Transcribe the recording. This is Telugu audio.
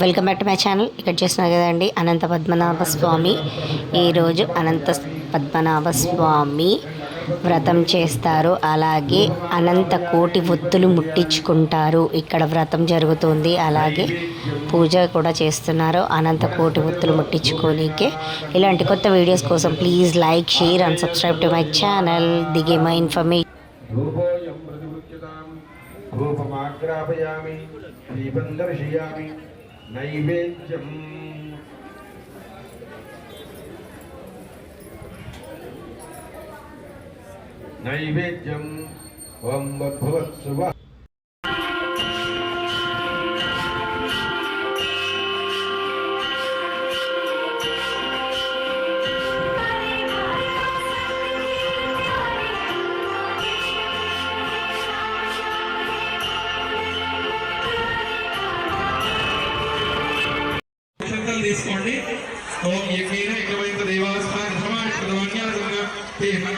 Welcome back to my channel. ఇక్కడ చేస్తున్నారు కదండి అనంత పద్మనాభ స్వామి. ఈరోజు అనంత పద్మనాభ స్వామి వ్రతం చేస్తారు. అలాగే అనంత కోటి ఒత్తులు ముట్టించుకుంటారు. ఇక్కడ వ్రతం జరుగుతుంది. అలాగే పూజ కూడా చేస్తున్నారు. అనంత కోటి ఒత్తులు ముట్టించుకోనికే. ఇలాంటి కొత్త వీడియోస్ కోసం please like share and subscribe to my channel. దిగే మై ఇన్ఫర్మేషన్. రూపమాగ్రాపయామి. దీపం దర్శయామి. నైవేద్యం. నైవేద్యం. ఓం భవత్సువ తీసుకోండి ఓం యజ్ఞేన యజ్ఞవైత దేవాస్మాన్ సమాష్కృతమన్యాసంగా తే మన